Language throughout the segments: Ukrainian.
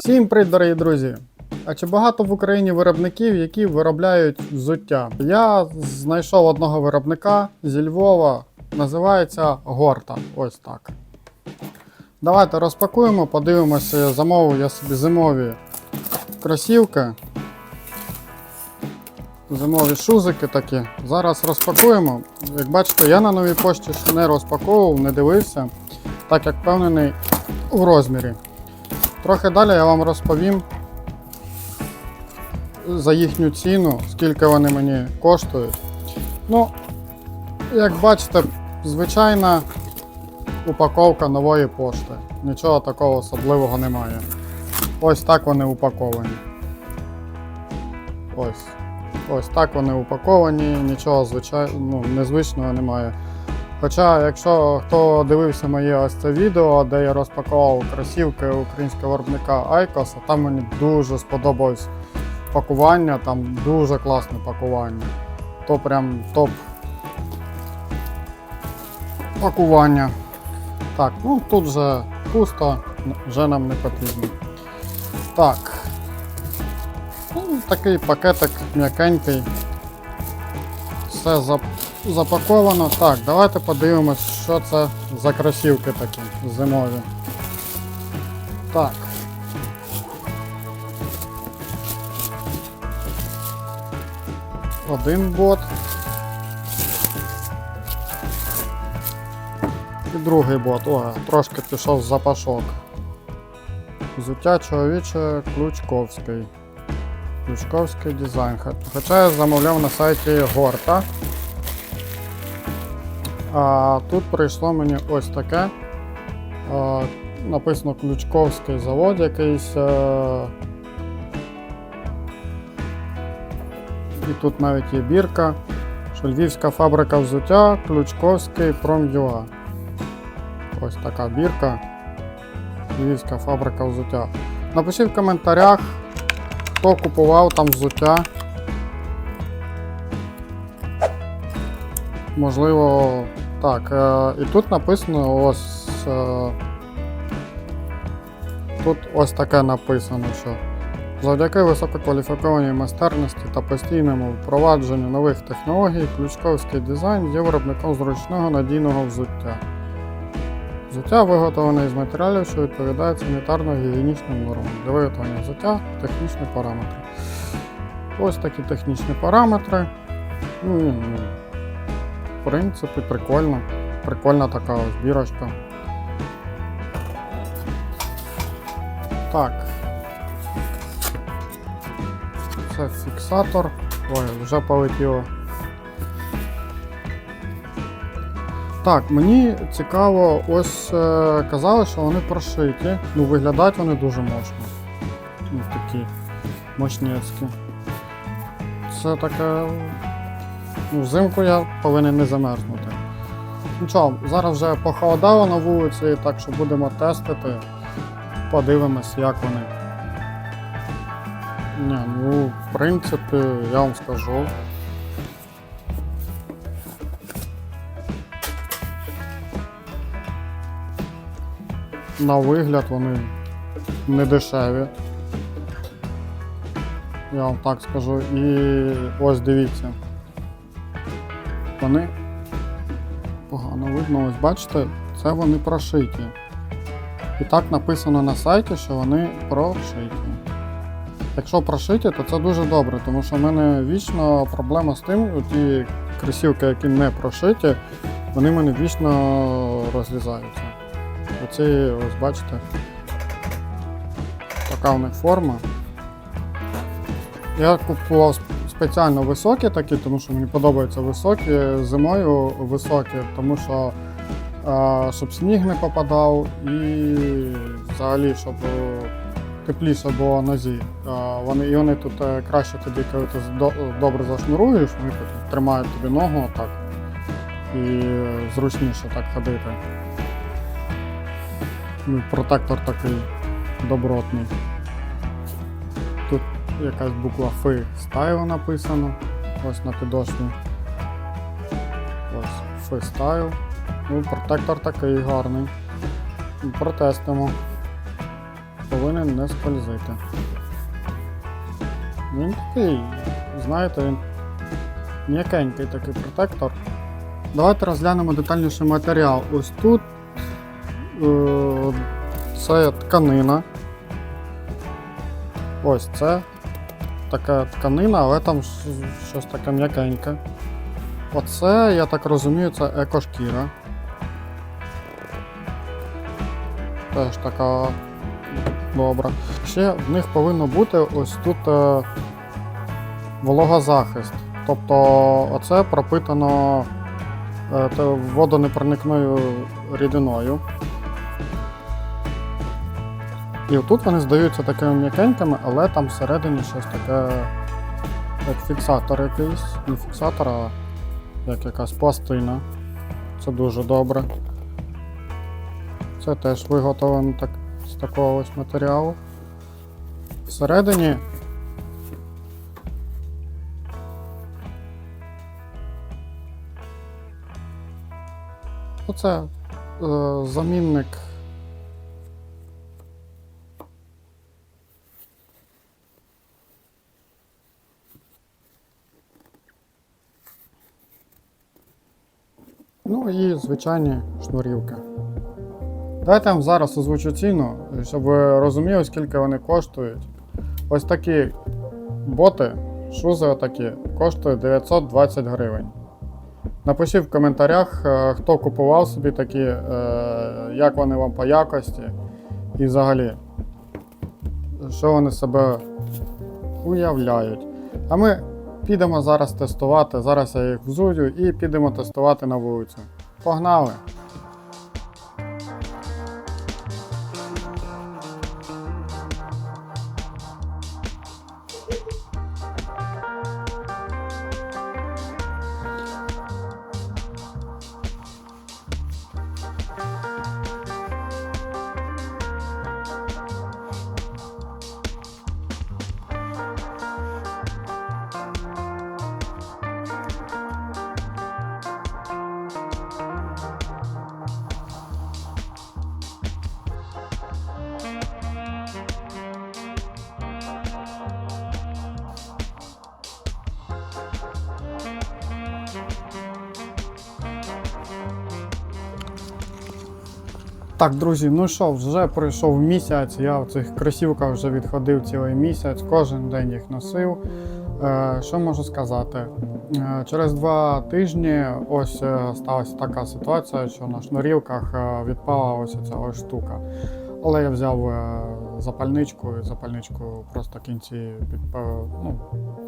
Всім привіт, дорогі друзі! А чи багато в Україні виробників, які виробляють взуття? Я знайшов одного виробника зі Львова, називається Горта. Ось так. Давайте розпакуємо, подивимося, замовив я собі зимові кросівки. Зимові шузики такі. Зараз розпакуємо. Як бачите, я на новій пошті ще не розпаковував, не дивився, так як впевнений у розмірі. Трохи далі я вам розповім за їхню ціну, скільки вони мені коштують. Ну, як бачите, звичайна упаковка нової пошти. Нічого такого особливого немає. Ось так вони упаковані. Ось. Ось так вони упаковані, нічого звичай... ну, незвичного немає. Хоча, якщо хто дивився моє ось це відео, де я розпакував кросівки українського виробника Айкос, там мені дуже сподобалось пакування, там дуже класне пакування. То прям топ пакування. Так, ну тут вже пусто, вже нам не потрібно. Так. Ну, такий пакетик м'якенький. Все зап- запаковано. Так, давайте подивимось, що це за кросівки такі зимові. Так. Один бот. І другий бот. О, трошки пішов запашок. Взуття чоловіче Ключковський. Ключковський дизайн. Хоча я замовляв на сайті Горта. А тут прийшло мені ось таке. А, написано Ключковський завод якийсь. е, І тут навіть є бірка. Що Львівська фабрика взуття Ключковський Пром'юа. Ось така бірка. Львівська фабрика взуття. Напишіть в коментарях, хто купував там взуття. Можливо, так. Е, і тут написано ось. Е, тут ось таке написано, що завдяки висококваліфікованій майстерності та постійному впровадженню нових технологій, ключковський дизайн є виробником зручного надійного взуття. Взуття виготовлене із матеріалів, що відповідають санітарно-гігієнічним нормам. Для виготовлення взуття технічні параметри. Ось такі технічні параметри. В принципі, прикольно. Прикольна така ось бірочка. Так. Це фіксатор. Ой, вже полетіло. Так, мені цікаво, ось е, казали, що вони прошиті. Ну, виглядають вони дуже мощно. Ну, такі мощнецькі. Це таке. Ну, взимку я повинен не замерзнути. Нічого, зараз вже похолодало на вулиці, так що будемо тестити. Подивимось, як вони. Ні, ну, в принципі, я вам скажу. На вигляд вони не дешеві. Я вам так скажу. І ось дивіться. Вони погано видно, ось бачите, це вони прошиті. І так написано на сайті, що вони прошиті. Якщо прошиті, то це дуже добре, тому що в мене вічно проблема з тим, ті кросівки, які не прошиті, вони в мене вічно розлізаються. Оці, ось бачите, така у них форма. Я купував спеціально високі такі, тому що мені подобаються високі, зимою високі, тому що щоб сніг не попадав і взагалі, щоб тепліше було нозі. Вони, і вони тут е, краще тоді, коли ти добре зашнуруєш, вони тут тримають тобі ногу так. І зручніше так ходити. Ну, протектор такий добротний. Якась буква Фи стайл написано. Ось на підошві. Ось Фи стайл. Ну, протектор такий гарний. Протестимо. повинен не скользити. Він такий, знаєте, він м'якенький такий протектор. Давайте розглянемо детальніше матеріал. Ось тут е, це тканина. Ось це така тканина, але там щось таке м'якеньке. Оце, я так розумію, це екошкіра. Теж така добра. Ще в них повинно бути ось тут е, вологозахист. Тобто оце пропитано е, водонепроникною рідиною. І отут вони здаються такими м'якенькими, але там всередині щось таке, як фіксатор якийсь. Не фіксатор, а як якась пластина. Це дуже добре. Це теж виготовлено так, з такого ось матеріалу. Всередині. Оце е, замінник. Звичайні шнурівки. Давайте вам зараз озвучу ціну, щоб ви розуміли, скільки вони коштують. Ось такі боти, шузи отакі, коштують 920 гривень. Напишіть в коментарях, е, хто купував собі такі, е, як вони вам по якості і взагалі, що вони себе уявляють. А ми підемо зараз тестувати. Зараз я їх взую і підемо тестувати на вулицю. Погнали! Так, друзі, ну що, вже пройшов місяць. Я в цих кросівках вже відходив цілий місяць, кожен день їх носив. Е, що можу сказати? Е, через два тижні ось е, сталася така ситуація, що на шнурівках відпала ось ця ось штука. Але я взяв запальничку і запальничку просто в кінці підпалив, ну,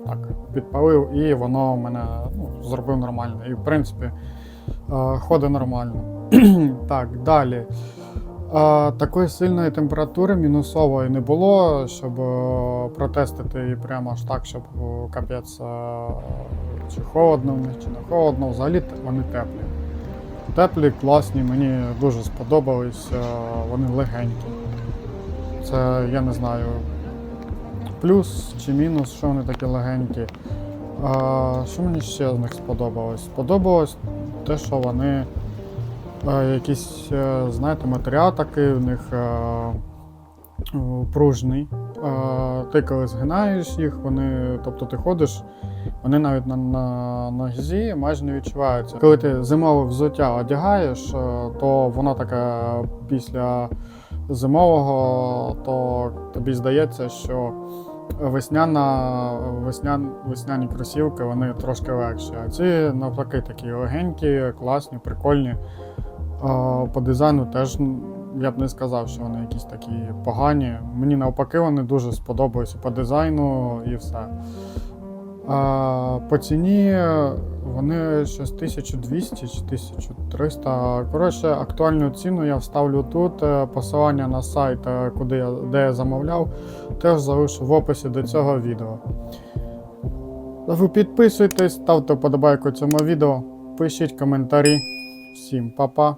так, підпалив, і воно мене ну, зробив нормально. І в принципі ходить нормально. так, далі. А, такої сильної температури мінусової не було, щоб е, протестити її прямо аж так, щоб капець е, чи холодно в них, чи не холодно. Взагалі вони теплі. Теплі, класні, мені дуже сподобались, е, вони легенькі. Це я не знаю. Плюс чи мінус, що вони такі легенькі. А, що мені ще з них сподобалось? Сподобалось те, що вони е, якийсь, е, знаєте, матеріал такий в них е, е, пружний. Е, Ти коли згинаєш їх, вони, тобто ти ходиш, вони навіть на, на нозі майже не відчуваються. Коли ти зимове взуття одягаєш, е, то воно таке після зимового, то тобі здається, що весняна, веснян, весняні кросівки вони трошки легші. А ці навпаки такі легенькі, класні, прикольні. По дизайну теж я б не сказав, що вони якісь такі погані. Мені навпаки, вони дуже сподобалися по дизайну і все. По ціні вони щось 1200 чи 1300. Коротше, актуальну ціну я вставлю тут. Е, Посилання на сайт, е, куди я, де я замовляв, теж залишу в описі до цього відео. Ви підписуйтесь, ставте вподобайку цьому відео, пишіть коментарі. Всім па-па.